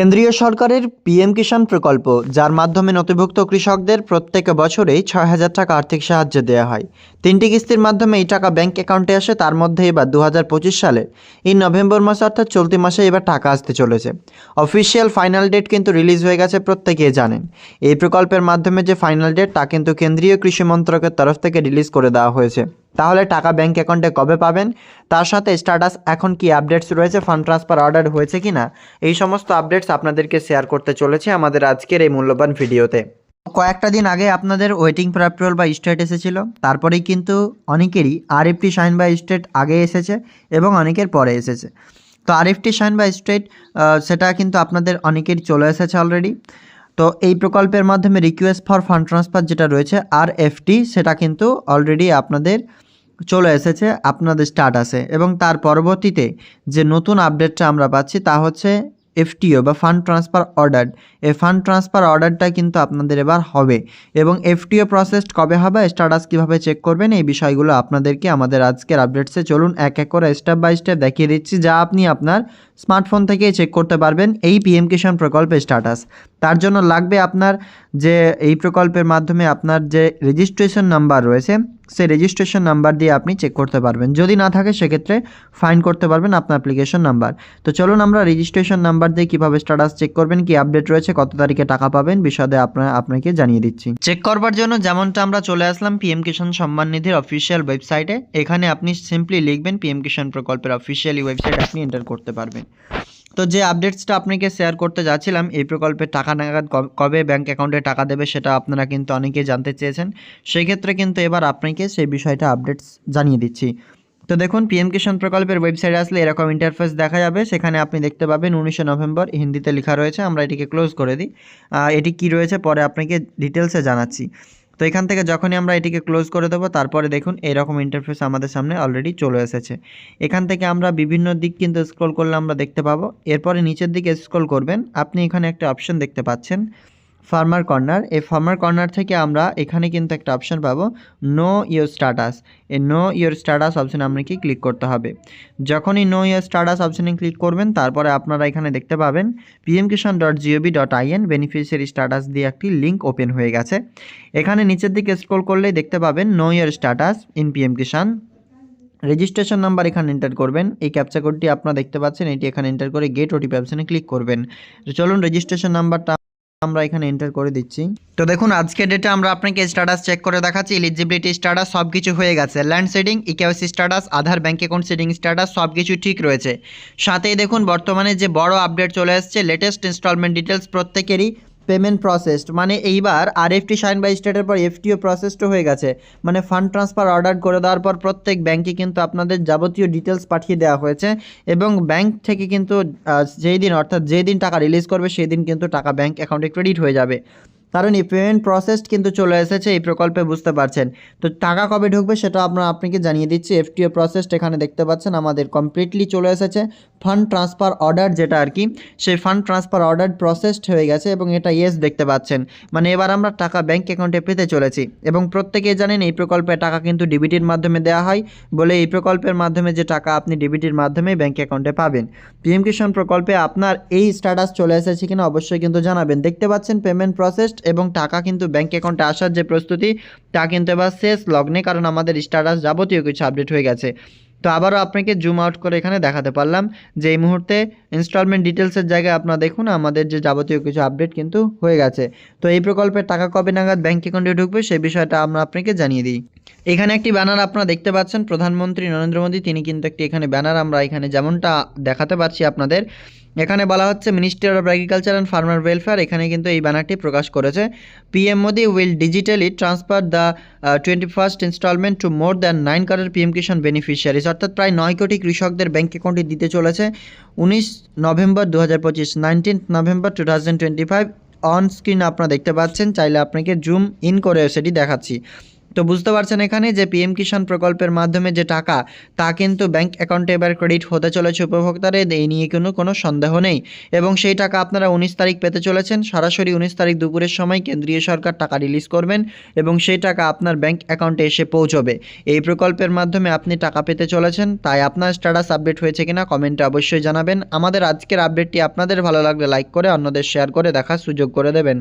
কেন্দ্রীয় সরকারের পিএম কিষাণ প্রকল্প, যার মাধ্যমে নথিভুক্ত কৃষকদের প্রত্যেক বছরেই ছয় হাজার টাকা আর্থিক সাহায্য দেওয়া হয়। তিনটি কিস্তির মাধ্যমে এই টাকা ব্যাংক অ্যাকাউন্টে আসে, তার মধ্যে এবার দু হাজার পঁচিশ সালে এই নভেম্বর মাসে অর্থাৎ চলতি মাসে এবার টাকা আসতে চলেছে। অফিসিয়াল ফাইনাল ডেট কিন্তু রিলিজ হয়ে গেছে, প্রত্যেকেই জানেন। এই প্রকল্পের মাধ্যমে যে ফাইনাল ডেট, তা কিন্তু কেন্দ্রীয় কৃষি মন্ত্রকের তরফ থেকে রিলিজ করে দেওয়া হয়েছে। তাহলে টাকা ব্যাংক অ্যাকাউন্টে কবে পাবেন? তার সাথে স্ট্যাটাস এখন কি আপডেটস রয়েছে? ফান্ড ট্রান্সফার অর্ডার হয়েছে কি না এই সমস্ত আপডেটস আপনাদেরকে শেয়ার করতে চলেছে আমাদের আজকের এই মূল্যবান ভিডিওতে। কয়েকটা দিন আগে আপনাদের ওয়েটিং ফর অ্যাপ্রুভাল বা স্টেট এসেছিল। তারপরেই কিন্তু অনেকেরই আরএফটি সাইন বা স্টেট আগে এসেছে এবং অনেকের পরে এসেছে। তো আরএফটি সাইন বা স্টেট সেটা কিন্তু আপনাদের অনেকের চলে এসেছে অলরেডি তো এই প্রকল্পের মাধ্যমে রিকোয়েস্ট ফর ফান্ড ট্রান্সফার যেটা রয়েছে আর এফটি সেটা কিন্তু অলরেডি আপনাদের চলে এসেছে, আপনাদের স্ট্যাটাসে এবং তার পরবর্তীতে যে নতুন আপডেটটা আমরা পাচ্ছি তা হচ্ছে এফটিও বা ফান্ড ট্রান্সফার অর্ডার এই ফান্ড ট্রান্সফার অর্ডারটা কিন্তু আপনাদের এবার হবে। এবং এফটিও প্রসেস কবে হবে স্ট্যাটাস কীভাবে চেক করবেন, এই বিষয়গুলো আপনাদেরকে আমাদের আজকের আপডেটসে চলুন এক এক করে স্টেপ বাই স্টেপ দেখিয়ে দিচ্ছি, যা আপনি আপনার স্মার্টফোন থেকেই চেক করতে পারবেন এই পিএম কিষাণ প্রকল্পের স্ট্যাটাস তার জন্য লাগবে আপনার যে এই প্রকল্পের মাধ্যমে আপনার যে রেজিস্ট্রেশন নাম্বার রয়েছে সেই রেজিস্ট্রেশন নাম্বার দিয়ে আপনি চেক করতে পারবেন। যদি না থাকে, সেক্ষেত্রে ফাইন করতে পারবেন আপনার অ্যাপ্লিকেশন নাম্বার তো চলুন আমরা রেজিস্ট্রেশন নাম্বার দিয়ে কীভাবে স্ট্যাটাস চেক করবেন, কি আপডেট রয়েছে, কত তারিখে টাকা পাবেন বিশদে আপনার আপনাকে জানিয়ে দিচ্ছি। চেক করবার জন্য যেমনটা আমরা চলে আসলাম পিএম কিষাণ সম্মান নিধির অফিসিয়াল ওয়েবসাইটে এখানে আপনি সিম্পলি লিখবেন পিএম কিষাণ প্রকল্পের অফিসিয়ালি ওয়েবসাইট আপনি এন্টার করতে পারবেন। তো যে আপডেটসটা আপনাকে শেয়ার করতে যাচ্ছিলাম, এই প্রকল্পের টাকা নাগাদ কবে ব্যাংক অ্যাকাউন্টে টাকা দেবে সেটা আপনারা কিন্তু অনেকেই জানতে চেয়েছেন। সেই ক্ষেত্রে কিন্তু এবার আপনাকে সেই বিষয়টা আপডেটস জানিয়ে দিচ্ছি। তো দেখুন পিএম কিষাণ প্রকল্পের ওয়েবসাইটে আসলে এরকম ইন্টারফেস দেখা যাবে। সেখানে আপনি দেখতে পাবেন উনিশে নভেম্বর, হিন্দিতে লেখা রয়েছে। আমরা এটিকে ক্লোজ করে দিই। এটি কি রয়েছে পরে আপনাকে ডিটেলসে জানাচ্ছি। তো এখান থেকে যখনই আমরা এটিকে ক্লোজ করে দেবো, তারপরে দেখুন এরকম ইন্টারফেস আমাদের সামনে অলরেডি চলে এসেছে। এখান থেকে আমরা বিভিন্ন দিক কিন্তু স্ক্রল করলে আমরা দেখতে পাবো। এরপরে নিচের দিকে স্ক্রল করবেন। আপনি এখানে একটা অপশন দেখতে পাচ্ছেন। ফার্মার কর্নার এই ফার্মার কর্নার থেকে আমরা এখানে কিন্তু একটা অপশন পাবো নো ইয়োর স্ট্যাটাস এই নো ইয়োর স্ট্যাটাস অপশানে আপনাকে ক্লিক করতে হবে। যখনই নো ইয়োর স্ট্যাটাস অপশানে ক্লিক করবেন, তারপরে আপনারা এখানে দেখতে পাবেন PM Kisan dot GOV dot IN beneficiary status দিয়ে একটি লিঙ্ক ওপেন হয়ে গেছে। এখানে নিচের দিকে স্ক্রল করলেই দেখতে পাবেন know your status in PM Kisan registration number এখানে এন্টার করবেন। এই ক্যাপচা কোডটি আপনারা দেখতে পাচ্ছেন, এটি এখানে এন্টার করে গেট ওটিপি অপশানে ক্লিক করবেন। চলুন রেজিস্ট্রেশন নাম্বারটা আমরা এখানে এন্টার করে দিচ্ছি। তো দেখুন, আজকে ডেটে আমরা আপনাকে স্ট্যাটাস চেক করে দেখাচ্ছি এলিজিবিলিটি স্ট্যাটাস সব কিছু হয়ে গেছে। Land seeding eKYC status Aadhaar bank account seeding status সব কিছু ঠিক রয়েছে। সাথেই দেখুন, বর্তমানে যে বড় আপডেট চলে আসছে লেটেস্ট ইনস্টলমেন্ট ডিটেলস প্রত্যেকেরই পেমেন্ট প্রসেসড মানে এইবার আরএফটি সাইন বাই স্টেটের পর এফটিও প্রসেসড হয়ে গেছে। মানে ফান্ড ট্রান্সফার অর্ডার করে দেওয়ার পর প্রত্যেক ব্যাংকে কিন্তু আপনাদের যাবতীয় ডিটেলস পাঠিয়ে দেওয়া হয়েছে এবং ব্যাংক থেকে কিন্তু যেই দিন, অর্থাৎ যেই দিন টাকা রিলিজ করবে, সেই দিন কিন্তু টাকা ব্যাংক অ্যাকাউন্টে ক্রেডিট হয়ে যাবে। কারণ এই পেমেন্ট প্রসেস কিন্তু চলে এসেছে, এই প্রকল্পে বুঝতে পারছেন। তো টাকা কবে ঢুকবে সেটা আমরা আপনাকে জানিয়ে দিচ্ছি এফটিও প্রসেস এখানে দেখতে পাচ্ছেন, আমাদের কমপ্লিটলি চলে এসেছে। ফান্ড ট্রান্সফার অর্ডার যেটা আর কি, সেই ফান্ড ট্রান্সফার অর্ডার প্রসেসড হয়ে গেছে এবং এটা ইয়েস দেখতে পাচ্ছেন। মানে এবার আমরা টাকা ব্যাংক অ্যাকাউন্টে পেতে চলেছি এবং প্রত্যেকেই জানেন এই প্রকল্পে টাকা কিন্তু ডিবিটির মাধ্যমে দেওয়া হয় বলে এই প্রকল্পের মাধ্যমে যে টাকা আপনি ডিবিটির মাধ্যমে ব্যাংক অ্যাকাউন্টে পাবেন। পিএম কিষাণ প্রকল্পে আপনার এই স্ট্যাটাস চলে এসেছে কিনা অবশ্যই কিন্তু জানাবেন। দেখতে পাচ্ছেন পেমেন্ট প্রসেসড এবং টাকা কিন্তু ব্যাংক অ্যাকাউন্টে আসার যে প্রস্তুতি, তা কিন্তু এবার শেষ লগ্নে কারণ আমাদের স্ট্যাটাস যাবতীয় কিছু আপডেট হয়ে গেছে। তো আবারও আপনাকে জুম আউট করে এখানে দেখাতে পারলাম যে এই মুহূর্তে ইনস্টলমেন্ট ডিটেলসের জায়গায় আপনারা দেখুন, আমাদের যে যাবতীয় কিছু আপডেট কিন্তু হয়ে গেছে। তো এই প্রকল্পের টাকা কবে নাগাদ ব্যাঙ্ক অ্যাকাউন্টে ঢুকবে সেই বিষয়টা আমরা আপনাকে জানিয়ে দিই। এখানে একটি ব্যানার আপনারা দেখতে পাচ্ছেন, প্রধানমন্ত্রী নরেন্দ্র মোদী, তিনি কিন্তু একটি এখানে ব্যানার আমরা এখানে যেমনটা দেখাতে পারছি আপনাদের। এখানে বলা হচ্ছে ministry of agriculture and farmer welfare এখানে কিন্তু এই ব্যানারটি প্রকাশ করেছে। PM Modi will digitally transfer the twenty first installment to more than nine কারের পিএম কিষাণ বেনিফিশিয়ারিজ অর্থাৎ প্রায় নয় কোটি কৃষকদের ব্যাঙ্ক অ্যাকাউন্টে দিতে চলেছে। উনিশ নভেম্বর দু হাজার পঁচিশ nineteen November two thousand twenty five on screen আপনারা দেখতে পাচ্ছেন। চাইলে আপনাকে জুম ইন করে সেটি দেখাচ্ছি। তো বুঝতে পারছেন এখানে যে পিএম কিষাণ প্রকল্পের মাধ্যমে যে টাকা, তা কিন্তু ব্যাংক অ্যাকাউন্টে এবার ক্রেডিট হতে চলেছে উপভোক্তাদের এই নিয়ে কোনো কোনো সন্দেহ নেই। এবং সেই টাকা আপনারা উনিশ তারিখ পেতে চলেছেন, সরাসরি উনিশ তারিখ দুপুরের সময় কেন্দ্রীয় সরকার টাকা রিলিজ করবেন এবং সেই টাকা আপনার ব্যাংক অ্যাকাউন্টে এসে পৌঁছবে। এই প্রকল্পের মাধ্যমে আপনি টাকা পেতে চলেছেন, তাই আপনার স্ট্যাটাস আপডেট হয়েছে কিনা কমেন্টে অবশ্যই জানাবেন। আমাদের আজকের আপডেটটি আপনাদের ভালো লাগলে লাইক করে, অন্যদের শেয়ার করে দেখার সুযোগ করে দেবেন।